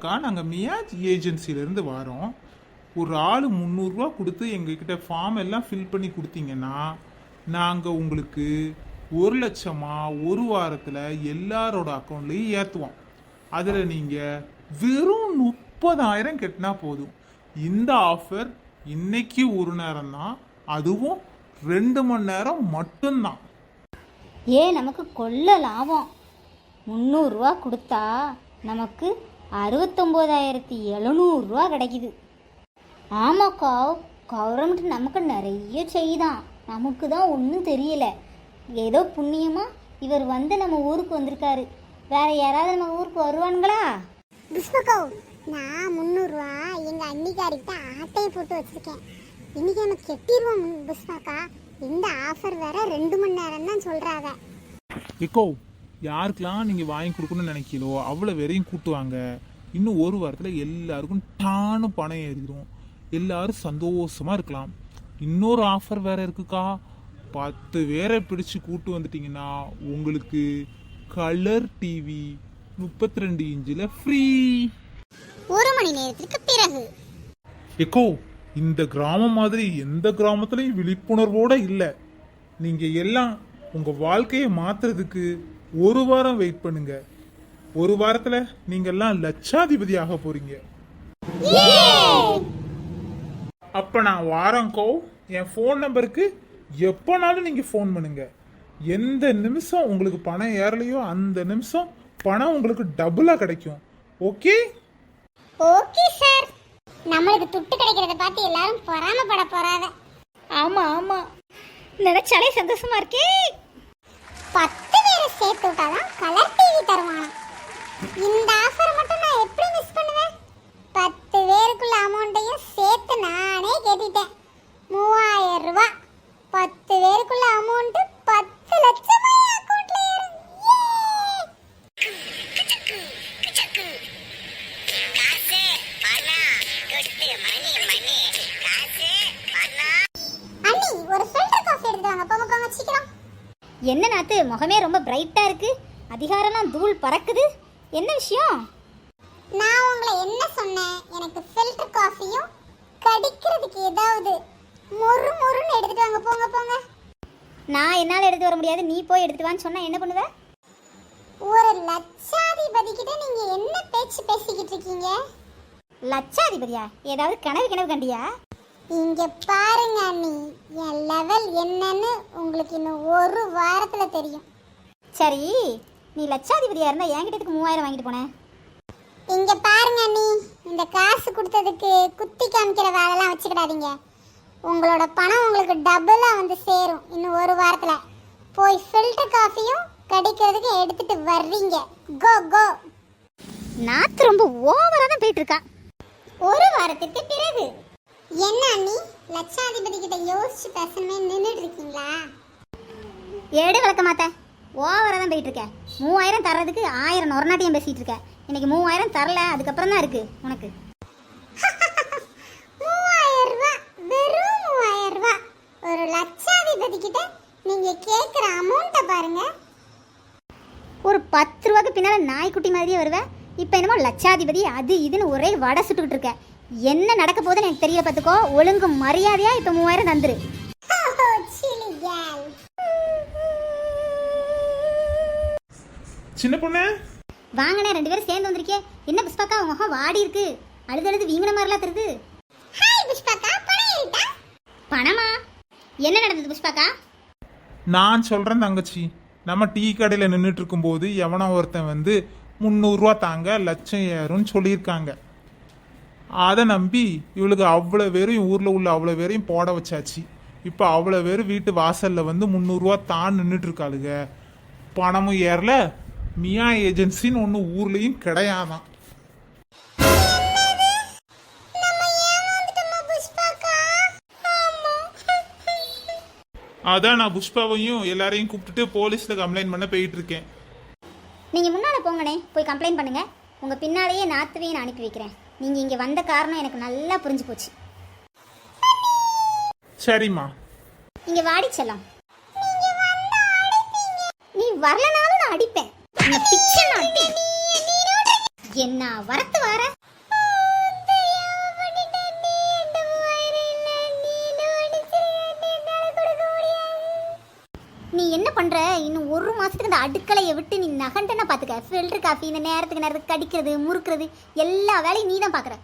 புஷ்பாக்கா நாங்கள் மியாஜ் ஏஜென்சிலேருந்து வரோம். ஒரு ஆள் முந்நூறுரூவா கொடுத்து எங்ககிட்ட ஃபார்ம் எல்லாம் ஃபில் பண்ணி கொடுத்தீங்கன்னா நாங்கள் உங்களுக்கு ஒரு லட்சமாக ஒரு வாரத்தில் எல்லாரோட அக்கௌண்ட்லேயும் ஏற்றுவோம் அதில் நீங்கள் வெறும் முப்பதாயிரம் கட்டினா போதும். இந்த ஆஃபர் இன்னைக்கு ஒரு நேரம் தான் அதுவும் ரெண்டு மணி நேரம் மட்டும்தான். ஏன் நமக்கு கொள்ள லாபம்? முந்நூறுரூவா கொடுத்தா நமக்கு அறுபத்தொம்போதாயிரத்தி எழுநூறுரூவா கிடைக்குது. ஆமாக்கா கவர்மெண்ட் நமக்கு நிறைய செய்தான். நமக்கு தான் ஒன்றும் தெரியல. ஏதோ புண்ணியமாக இவர் வந்து நம்ம ஊருக்கு வந்திருக்காரு. வேற யாராவது நம்ம ஊருக்கு வருவானுங்களா? புஷ்பகோ நான் முந்நூறுரூவா எங்கள் அன்னிக்காரிக்கிட்ட ஆட்டையை போட்டு வச்சுருக்கேன். இன்னைக்கு நம்ம கெட்டிடுவோம் புஷ்பாக்கா இந்த ஆஃபர் வேற ரெண்டு மணி நேரம் தான் சொல்கிறாங்க எக்கோ யாருக்கெல்லாம் நீங்கள் வாங்கி கொடுக்கணும்னு நினைக்கிறோ அவ்வளோ பேரையும் கூட்டுவாங்க. இன்னும் ஒரு வாரத்தில் எல்லாருக்கும் டானு பணம் ஏறிடும். எல்லாரும் சந்தோஷமா இருக்கலாம். இன்னொரு ஆஃபர் வேற இருக்குக்கா? பத்து பேரை பிடிச்சு கூட்டு வந்துட்டீங்கன்னா உங்களுக்கு கலர் டிவி முப்பத்தி ரெண்டு இன்ச்சில் ஃப்ரீ ஒரு மணி நேரத்திற்கு பிறகு. எக்கோ இந்த கிராமம் மாதிரி எந்த கிராமத்துலயும் விழிப்புணர்வோட இல்ல. நீங்க எல்லாம் உங்க வாழ்க்கையை மாத்துறதுக்கு ஒரு வாரம் வெயிட் பண்ணுங்க. ஒரு வாரத்துல நீங்க எல்லாம் லட்சாதிபதி ஆக போறீங்க. அப்ப நான் வாரங்கோ என் ஃபோன் நம்பருக்கு எப்போனாலும் நீங்க ஃபோன் பண்ணுங்க. எந்த நிமிஷம் உங்களுக்கு பணம் ஏறலையோ அந்த நிமிஷம் பணம் உங்களுக்கு டபுளா கிடைக்கும். ஓகே ஓகே சார் நம்மளுக்கு துட்டு கிடைக்கிறத பார்த்து எல்லாரும் பொறாமப்பட போறாத. ஆமாம் ஆமாம் நினைச்சாலே சந்தோஷமா இருக்கே. பத்து சேர்த்து விட்டாதான் கலர் டிவி தருவானா இந்த என்ன நாத்து முகமே ரொம்ப பிரைட்டாக இருக்கு? அதிகாரம்லாம் தூள் பறக்குது? என்ன விஷயம்? நான் உங்களை என்ன சொன்னேன்? எனக்கு ஃபில்டர் காஃபியும் கடிக்கிறதுக்கு ஏதாவது மொறு மொறுன்னு எடுத்துட்டு வாங்க போங்க போங்க. நான் என்னால் எடுத்து வர முடியாது. நீ போய் எடுத்து வான்னு சொன்னா என்ன பண்ணுவ? ஒரு லட்சாதிபதி கிட்ட நீங்க என்ன பேச்சு பேசிக்கிட்டு இருக்கீங்க? லட்சாதிபதியா? ஏதாவது கனவு கனவு கண்டியா? இங்க பாருங்க அண்ணி என் லெவல் என்னன்னு உங்களுக்கு இன்னும் ஒரு வாரத்துல தெரியும். சரி நீ லட்சாதிபதியா இருந்தா என்கிட்ட எதுக்கு மூவாயிரம் வாங்கிட்டு போனேன் இங்க பாருங்க அண்ணி இந்த காசு கொடுத்ததுக்கு குத்தி காமிக்கிற வேலைலாம் வச்சுக்கிடாதீங்க. உங்களோட பணம் உங்களுக்கு டபுளா வந்து சேரும் இன்னும் ஒரு வாரத்துல. போய் ஃபில்டர் காஃபியும் கடிக்கிறதுக்கு எடுத்துட்டு வர்றீங்க. கோ கோ நாத்து ரொம்ப ஓவரா தான் போயிட்டு இருக்கா. ஒரு வாரத்திற்கு பிறகு. என்ன அண்ணி? லட்சாதிபதி கிட்ட யோசிச்சு பேசணுமே நின்றுட்டு இருக்கீங்களா? எடு விளக்க மாத்த. ஓவரா தான் போயிட்டு இருக்க. மூவாயிரம் தர்றதுக்கு ஆயிரம் நொறநாட்டியம் பேசிட்டு இருக்க. இன்னைக்கு மூவாயிரம் தரல அதுக்கப்புறம் தான் இருக்கு உனக்கு. மூவாயிரம் ரூபாய் வெறும் மூவாயிரம் ரூபாய் ஒரு லட்சாதிபதி கிட்ட நீங்க கேக்குற அமௌண்ட்டை பாருங்க. ஒரு பத்து ரூபாய்க்கு பின்னால நாய்க்குட்டி மாதிரியே வருவேன் இப்போ என்னமோ லட்சாதிபதி அது இதுன்னு ஒரே வடை சுட்டுக்கிட்டு இருக்க. என்ன நடக்க போகுதுன்னு எனக்கு தெரியல பார்த்துக்கோ. ஒழுங்கு மரியாதையா இப்போ மூவாயிரம் தந்துரு. சின்ன பொண்ணு. வாங்கண்ணே ரெண்டு பேரும் சேர்ந்து வந்திருக்கே என்ன புஷ்பாக்கா உன் முகம் வாடி இருக்கு. அழுது அழுது வீங்கின மாதிரிலாம் தருது பணம் என்ன நடந்தது புஷ்பாக்கா? நான் சொல்றேன் தங்கச்சி. நம்ம டீ கடையில் நின்றுட்டு இருக்கும்போது எவனோ ஒருத்தன் வந்து முந்நூறுரூவா தாங்க லட்சம் ஏறும்னு சொல்லியிருக்காங்க. அதை நம்பி இவளுக்கு அவ்வளோ பேரும் ஊரில் உள்ள அவ்வளோ பேரையும் போட வச்சாச்சு. இப்போ அவ்வளோ பேர் வீட்டு வாசலில் வந்து முந்நூறுரூவா தான் நின்றுட்டுருக்காளுங்க பணமும் ஏறல மியா ஏஜென்சின்னு ஒன்று ஊர்லேயும் கிடையாதான். அதான் நான் புஷ்பாவையும் எல்லாரையும் கூப்பிட்டுட்டு போலீஸில் கம்ப்ளைண்ட் பண்ண போயிட்டு இருக்கேன். நீங்கள் முன்னால போங்கண்ணே போய் கம்ப்ளைண்ட் பண்ணுங்க. உங்கள் பின்னாலேயே நாத்துவையும் நான் அனுப்பி வைக்கிறேன். நீங்கள் இங்கே வந்த காரணம் எனக்கு நல்லா புரிஞ்சு போச்சு. சரிம்மா. இங்கே வாடி செல்லம். நீ வரலனாலும் நான் அடிப்பேன். என்ன வரத்து வர? நீ என்ன பண்ணுற இன்னும் ஒரு மாதத்துக்கு இந்த அடுக்கலையை விட்டு நீ நகண்டனை பார்த்துக்க ஃபில்டர் காஃபி இந்த நேரத்துக்கு நேரத்துக்கு கடிக்கிறது முறுக்கிறது எல்லா வேலையும் நீ தான் பார்க்குற